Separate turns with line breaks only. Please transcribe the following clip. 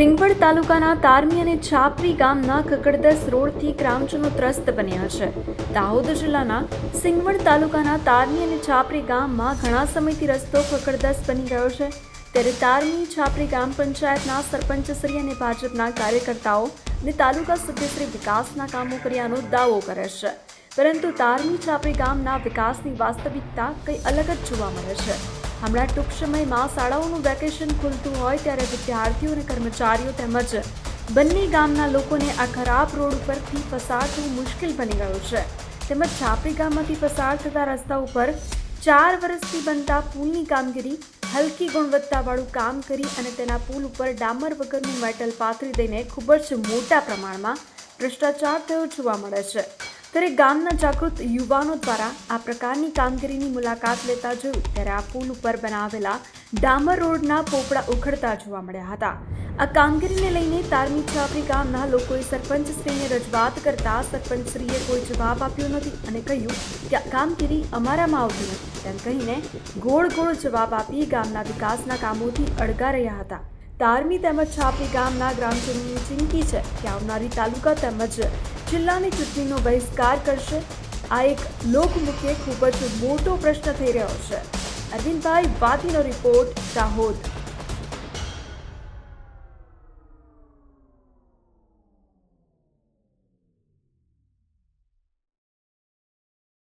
સિંગવડ તાલુકાના તારમી અને છાપરી ગામના કકડદસ રોડથી ગ્રામજનો ત્રસ્ત બન્યા છે. દાહોદ જિલ્લાના સિંગવડ તાલુકાના તારમી અને છાપરી ગામમાં ઘણા સમયથી રસ્તો કકડદસ બની ગયો છે. ત્યારે તારમી છાપરી ગ્રામ પંચાયતના સરપંચશ્રી અને ભાજપના કાર્યકર્તાઓ અને તાલુકા સભ્યશ્રી વિકાસના કામો કર્યાનો દાવો કરે છે. પરંતુ તારમી છાપરી ગામના વિકાસની વાસ્તવિકતા કંઈ અલગ જ જોવા મળે છે. હમણાં ટૂંક સમયમાં શાળાઓનું વેકેશન ખુલતું હોય ત્યારે વિદ્યાર્થીઓ અને કર્મચારીઓ તેમજ બંને ગામના લોકોને આ ખરાબ રોડ ઉપરથી પસાર થવું મુશ્કેલ બની ગયું છે. તેમજ છાપરી ગામમાંથી પસાર થતા રસ્તા ઉપર ચાર વર્ષથી બનતા પુલની કામગીરી, હલકી ગુણવત્તાવાળું કામ કરી અને તેના પુલ ઉપર ડામર વગરનું મેટલ પાથરી દઈને ખૂબ જ મોટા પ્રમાણમાં ભ્રષ્ટાચાર થયો જોવા મળે છે. ત્યારે ગામના જાગૃત યુવાનો દ્વારા આ પ્રકારની કામગીરીની મુલાકાત લેતા જોયું, ત્યારે આ પુલ ઉપર બનાવેલા ડામર રોડના પોપડા ઉખડતા જોવા મળ્યા હતા. આ કામગીરીને લઈને તારમી છાપરી ગામના લોકોએ સરપંચશ્રીને રજૂઆત કરતા સરપંચશ્રીએ કોઈ જવાબ આપ્યો નથી અને કહ્યું કે કામગીરી અમારામાં આવતી નથી. તેમ કહીને ગોળ ગોળ જવાબ આપી ગામના વિકાસના કામોથી અડગા રહ્યા હતા. તારમી તેમજ છાપરી ગામના ગ્રામજનોની ચિંતી છે કે આવનારી તાલુકા તેમજ જિલ્લાની ચૂંટણીનો બહિષ્કાર કરશે. આ એક લોકમુખ્ય ખૂબ જ મોટો પ્રશ્ન થઈ રહ્યો છે. અરવિંદભાઈ વાતીનો રિપોર્ટ, દાહોદ.